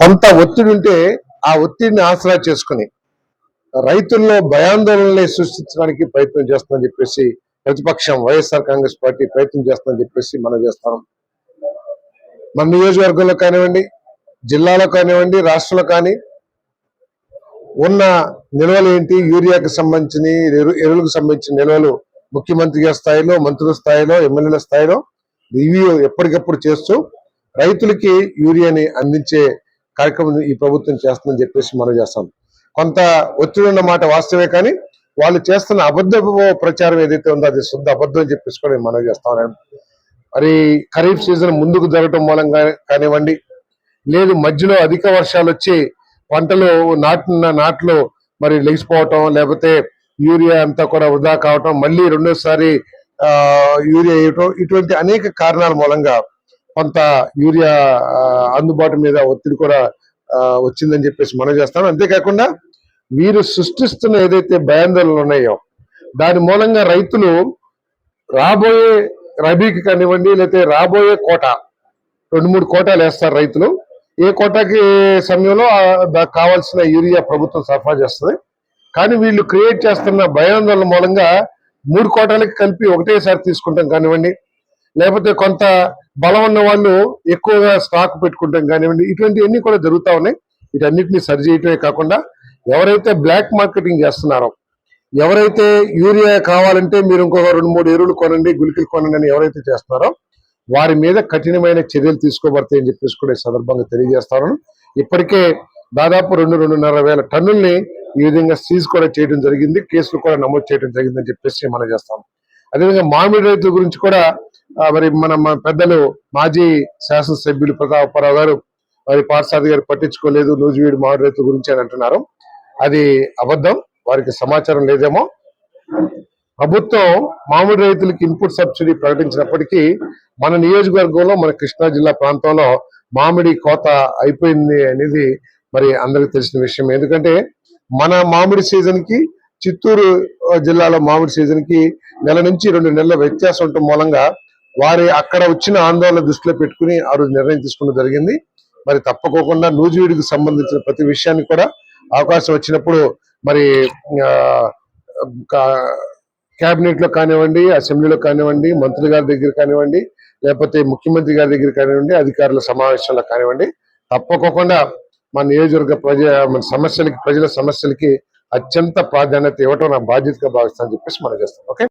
కొంత ఒత్తిడి ఉంటే ఆ ఒత్తిడిని ఆసరా చేసుకుని రైతుల్లో భయాందోళనలే సృష్టించడానికి ప్రయత్నం చేస్తుందని చెప్పేసి ప్రతిపక్షం వైఎస్ఆర్ కాంగ్రెస్ పార్టీ ప్రయత్నం చేస్తుందని చెప్పేసి మనం చేస్తాం. మన నియోజకవర్గంలో కానివ్వండి జిల్లాలో కానివ్వండి రాష్ట్రంలో కానీ ఉన్న నిల్వలు ఏంటి? యూరియాకి సంబంధించిన ఎరువులకు సంబంధించిన నిల్వలు ముఖ్యమంత్రి స్థాయిలో మంత్రుల స్థాయిలో ఎమ్మెల్యేల స్థాయిలో రివ్యూ ఎప్పటికప్పుడు చేస్తూ రైతులకి యూరియాని అందించే కార్యక్రమం ఈ ప్రభుత్వం చేస్తుందని చెప్పేసి మనం చేస్తాం. కొంత ఒత్తిడి ఉన్న మాట వాస్తవే కానీ వాళ్ళు చేస్తున్న అబద్ధ ప్రచారం ఏదైతే ఉందో అది శుద్ధ అబద్ధం అని చెప్పేసి కూడా మనం చేస్తాం. మరి ఖరీఫ్ సీజన్ ముందుకు జరగటం మూలంగా కానివ్వండి లేదు మధ్యలో అధిక వర్షాలు వచ్చి పంటలు నాటిన నాట్లు మరి లెగిసిపోవటం లేకపోతే యూరియా అంతా కూడా వృధా కావటం మళ్ళీ రెండోసారి యూరియా వేయటం ఇటువంటి అనేక కారణాల మూలంగా కొంత యూరియా అందుబాటు మీద ఒత్తిడి కూడా వచ్చిందని చెప్పేసి మనం చేస్తాం. అంతేకాకుండా వీరు సృష్టిస్తున్న ఏదైతే భయాందోళనలు ఉన్నాయో దాని మూలంగా రైతులు రాబోయే రబీకి కానివ్వండి లేకపోతే రాబోయే కోట రెండు మూడు కోటాలు వేస్తారు రైతులు. ఏ కోటాకి సమయంలో కావాల్సిన యూరియా ప్రభుత్వం సరఫరా చేస్తుంది. కానీ వీళ్ళు క్రియేట్ చేస్తున్న భయాందోళన మూలంగా మూడు కోటాలకి కలిపి ఒకటేసారి తీసుకుంటాం కానివ్వండి లేకపోతే కొంత బలం ఉన్న వాళ్ళు ఎక్కువగా స్టాక్ పెట్టుకుంటాం కానివ్వండి ఇటువంటివన్నీ కూడా జరుగుతా ఉన్నాయి. వీటన్నిటిని సరి చేయటమే కాకుండా ఎవరైతే బ్లాక్ మార్కెటింగ్ చేస్తున్నారో ఎవరైతే యూరియా కావాలంటే మీరు ఇంకొక రెండు మూడు ఎరువులు కొనండి గుళికలు కొనండి అని ఎవరైతే చేస్తున్నారో వారి మీద కఠినమైన చర్యలు తీసుకోబడతాయని చెప్పేసి కూడా ఈ సందర్భంగా తెలియజేస్తాను. ఇప్పటికే దాదాపు రెండు రెండున్నర వేల టన్నుల్ని ఈ విధంగా సీజ్ కూడా చేయడం జరిగింది కేసులు కూడా నమోదు చేయడం జరిగిందని చెప్పేసి మనం చేస్తాం. అదేవిధంగా మామిడి రైతుల గురించి కూడా మరి మన పెద్దలు మాజీ శాసనసభ్యులు ప్రతాపరావు గారు మరి పార్సాది గారు పట్టించుకోలేదు నూజివీడు మామిడి రైతుల గురించి అని అంటున్నారు. అది అబద్ధం వారికి సమాచారం లేదేమో. ప్రభుత్వం మామిడి రైతులకి ఇన్పుట్ సబ్సిడీ ప్రకటించినప్పటికీ మన నియోజకవర్గంలో మన కృష్ణా జిల్లా ప్రాంతంలో మామిడి కోత అయిపోయింది అనేది మరి అందరికి తెలిసిన విషయం. ఎందుకంటే మన మామిడి సీజన్కి చిత్తూరు జిల్లాలో మామిడి సీజన్కి నెల నుంచి రెండు నెలల వ్యత్యాసం ఉండటం మూలంగా వారి అక్కడ వచ్చిన ఆందోళన దృష్టిలో పెట్టుకుని ఆ రోజు నిర్ణయం తీసుకోవడం జరిగింది. మరి తప్పకోకుండా నూజివీడికి సంబంధించిన ప్రతి విషయాన్ని కూడా అవకాశం వచ్చినప్పుడు మరి క్యాబినెట్లో కానివ్వండి అసెంబ్లీలో కానివ్వండి మంత్రుల గారి దగ్గర కానివ్వండి లేకపోతే ముఖ్యమంత్రి గారి దగ్గర కానివ్వండి అధికారుల సమావేశంలో కానివ్వండి తప్పకోకుండా మన నియోజకవర్గ ప్రజ మన సమస్యలకి ప్రజల సమస్యలకి అత్యంత ప్రాధాన్యత ఇవ్వటం నా బాధ్యతగా భావిస్తానని చెప్పేసి మనం చేస్తాం ఓకే?